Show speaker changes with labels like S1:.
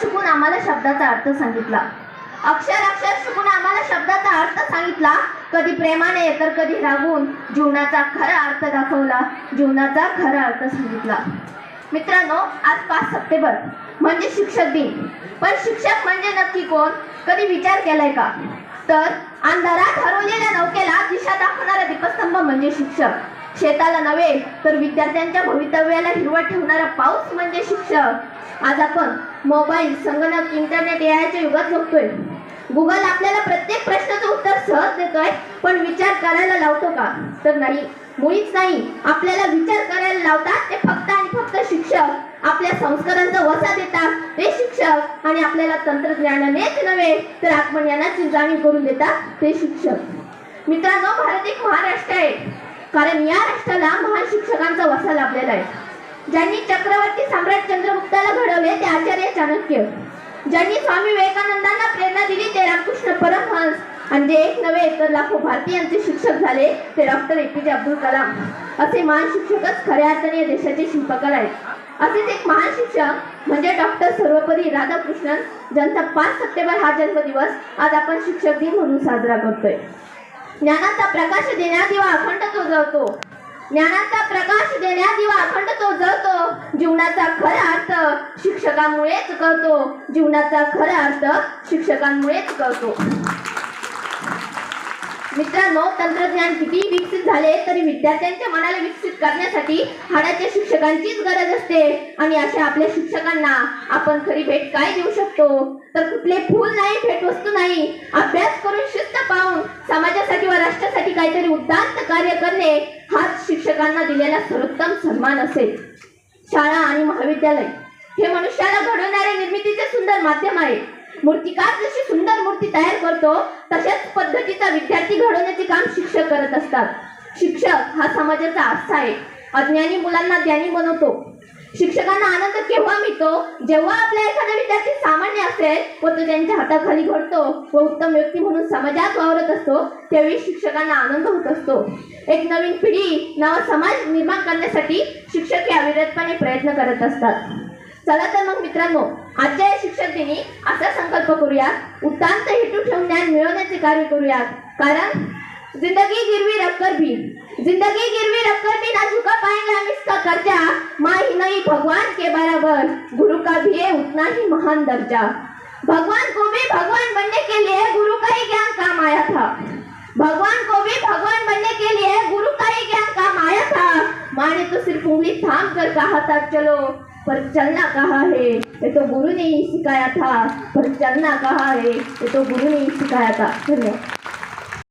S1: शिकून आम्हाला शब्दाचा अर्थ सांगितला. अक्षर अक्षर शिकून आम्हाला शब्दाचा अर्थ सांगितला. कधी प्रेमाने तर कधी रागून जीवनाचा खरा अर्थ दाखवला. जीवनाचा खरा अर्थ सांगितला. मित्रांनो आज पाच सप्टेंबर म्हणजे शिक्षक दिन. पण शिक्षक म्हणजे नक्की कोण? कधी विचार केलाय का? तर अंधारात हरवलेल्या नौकेला दिशा दाखवणारा दीपस्तंभ म्हणजे शिक्षक. शेताला नव्हे तर विद्यार्थ्यांच्या भवितव्याला हिरवट ठेवणारा पाऊस म्हणजे शिक्षक. आज आपण मोबाईल संगणक इंटरनेट याच्या युगात जगतोय गुगल आपल्याला प्रत्येक प्रश्नाचं उत्तर सहज देतोय पण विचार करायला लावतो का? तर नाही. मुळीच नाही. आपल्याला विचार करायला लावतात ते फक्त आणि फक्त शिक्षक. आपल्या संस्कारांचा वसा देतात ते शिक्षक. आणि आपल्याला तंत्रज्ञानानेच नव्हे तर आत्मज्ञानाची जाणीव करून देतात ते शिक्षक. मित्रांनो भारत एक महाराष्ट्र आहे. कारण या राष्ट्राला महान शिक्षकांचा वसा लाभलेला आहे. ज्यांनी चक्रवर्ती साम्राज्य चंद्रगुप्ताला ते आचार्य चाणक्य. ज्यांनी स्वामी विवेकानंदांना प्रेरणा दिली ते रामकृष्ण परमहंस. आणि जे एक नव्हे तर लाखो भारतीयांचे शिक्षक झाले ते डॉक्टर ए पी जे अब्दुल कलाम. असे महान शिक्षकच खऱ्या अर्थाने या देशाचे शिल्पकार आहेत. असेच एक महान शिक्षक म्हणजे डॉक्टर सर्वपरी राधाकृष्णन ज्यांचा पाच सप्टेंबर हा जन्मदिवस आज आपण शिक्षक दिन म्हणून साजरा करतोय. ज्ञानाचा प्रकाश देण्यात दिवा अखंड तो जळतो ज्ञानाचा प्रकाश देण्यात दिवा अखंड तो जळतो जीवनाचा खरा अर्थ शिक्षकांमुळेच कळतो. जीवनाचा खरा अर्थ शिक्षकांमुळेच कळतो. मित्रांनो तंत्रज्ञान किती विकसित झाले तरी विद्यार्थ्यांच्या मनाला विकसित करण्यासाठी हाडाच्या शिक्षकांचीच गरज असते. आणि अशा आपल्या शिक्षकांना आपण खरी भेट काय देऊ शकतो? तर कुठले फूल नाही भेटवस्तू नाही अभ्यास करून शिस्त पाहून समाजासाठी व राष्ट्रासाठी काहीतरी उद्दांत कार्य करणे हाच शिक्षकांना दिलेला सर्वोत्तम सन्मान असेल. शाळा आणि महाविद्यालय. हे मनुष्याला घडवणारे निर्मितीचे सुंदर माध्यम आहे. मूर्तिकार जशी सुंदर मूर्ती तयार करतो तशाच पद्धतीचा विद्यार्थी घडवण्याचे काम शिक्षक करत असतात. शिक्षक हा समाजाचा आस्था आहे. अज्ञानी मुलांना ज्ञानी बनवतो. शिक्षकांना आनंद केव्हा शिकतो जेव्हा आपला एखादा विद्यार्थी सामान्य असेल व तो त्यांच्या हाताखाली घडतो व उत्तम व्यक्ती म्हणून समाजात वावरत असतो त्यावेळी शिक्षकांना आनंद होत असतो. एक नवीन पिढी नवा समाज निर्माण करण्यासाठी शिक्षक हे अविरतपणे प्रयत्न करत असतात. चला तर मग मित्रांनो आजच्या या शिक्षक दिनी असा संकल्प करूयात. उत्तांत हेतू ठेवून ज्ञान मिळवण्याचे कार्य करूया कारण जिंदगी गिरवी रक्कर भी जिंदगी गिरवी रखकर भी ना झुका पाएंगे हम इसका कर्जा. माँ ही नहीं भगवान के बराबर. गुरु का भी है उतना ही महान दर्जा. भगवान को भी भगवान बनने के लिए गुरु का ही ज्ञान काम आया था. भगवान को भी भगवान बनने के लिए गुरु का ही ज्ञान काम आया था. माँ ने तो सिर्फ उंगली थाम कर कहा था चलो पर चलना कहा है? ये तो गुरु ने ही सिखाया था. पर चलना कहा है? ये तो गुरु ने ही सिखाया था. धन्यवाद.